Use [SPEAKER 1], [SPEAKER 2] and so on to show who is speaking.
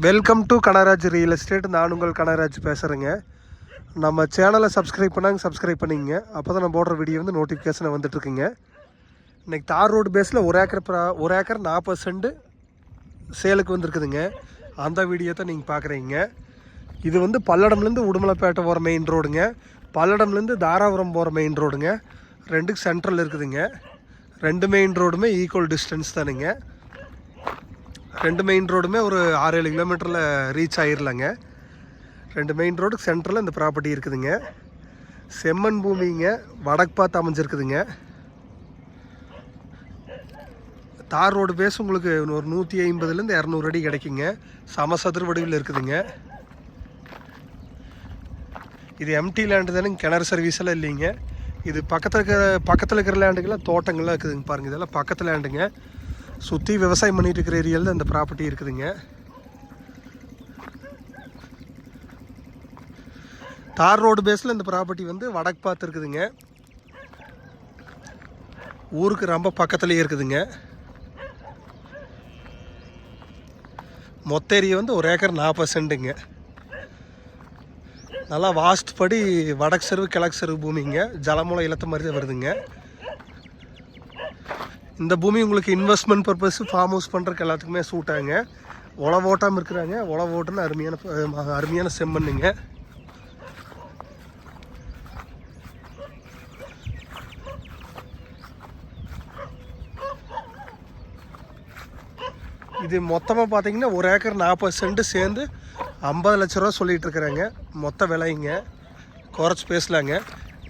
[SPEAKER 1] Welcome to Kanaraj real estate நான் உங்கள் கனராஜ் பேசுகிறேங்க நம்ம சேனலை சப்ஸ்கிரைப் பண்ணாங்க சப்ஸ்கிரைப் பண்ணிங்க. அப்போ தான் நம்ம போடுற வீடியோ வந்து நோட்டிஃபிகேஷன் வந்துட்டுருக்குங்க. இன்றைக்கி தார் ரோடு பேஸில் ஒரு ஏக்கர் ப்ரா- ஒரு ஏக்கர் நாற்பது செண்டு சேலுக்கு வந்திருக்குதுங்க. அந்த வீடியோ தான் நீங்கள் பார்க்குறீங்க இது வந்து பல்லடம்லேருந்து உடுமலைப்பேட்டை போகிற மெயின் ரோடுங்க பல்லடம்லேருந்து தாராபுரம் போகிற மெயின் ரோடுங்க ரெண்டுக்கு சென்ட்ரல் இருக்குதுங்க. ரெண்டு மெயின் ரோடுமே ஈக்குவல் டிஸ்டன்ஸ் தானுங்க. ரெண்டு மெயின் ரோடுமே ஒரு ஆறு ஏழு கிலோமீட்டரில் ரீச் ஆகிடலாங்க ரெண்டு மெயின் ரோடுக்கு சென்டரில் இந்த ப்ராப்பர்ட்டி இருக்குதுங்க. செம்மண் பூமிங்க. வடக்கு பார்த்து அமைஞ்சிருக்குதுங்க. தார் ரோடு பேஸ் உங்களுக்கு ஒரு நூற்றி ஐம்பதுலேருந்து இரநூறு அடி கிடைக்குங்க. சமசதுர வடிவில் இருக்குதுங்க. இது எம்டி லேண்டு தானே கிணறு சர்வீஸ் எல்லாம் இல்லைங்க. இது பக்கத்தில் இருக்கிற பக்கத்தில் இருக்கிற லேண்டுக்கெல்லாம் தோட்டங்கள்லாம் இருக்குதுங்க பாருங்கள் இதெல்லாம் பக்கத்து லேண்டுங்க சுற்றி விவசாயம் பண்ணிகிட்டு இருக்கிற ஏரியாவில் தான் இந்த ப்ராப்பர்ட்டி இருக்குதுங்க. தார் ரோடு பேஸில் இந்த ப்ராப்பர்ட்டி வந்து வடக்கு பார்த்து இருக்குதுங்க. ஊருக்கு ரொம்ப பக்கத்துலேயே இருக்குதுங்க. மொத்த ஏரியா வந்து ஒரு ஏக்கர் நாற்பது சென்ட்டுங்க. நல்லா வாஸ்ட் படி வடக்கு செருவு கிழக்கு செருவு பூமிங்க. ஜலமூலம் இழுத்த மாதிரி தான் வருதுங்க. இந்த பூமி உங்களுக்கு இன்வெஸ்ட்மெண்ட் பர்பஸ் ஃபார்ம் ஹவுஸ் பண்ணுறதுக்கு எல்லாத்துக்குமே சூட் ஆகுங்க. உழவு ஓட்டாமல் இருக்கிறாங்க. உழவு ஓட்டுன்னு அருமையான அருமையான செம்மண்ணுங்க. இது மொத்தமாக பார்த்தீங்கன்னா ஒரு ஏக்கர் நாற்பது சென்ட் சேர்ந்து ஐம்பது லட்ச ரூபா சொல்லிகிட்டு இருக்கிறாங்க. மொத்த விலைங்க. குறைச்சி பேசலாங்க.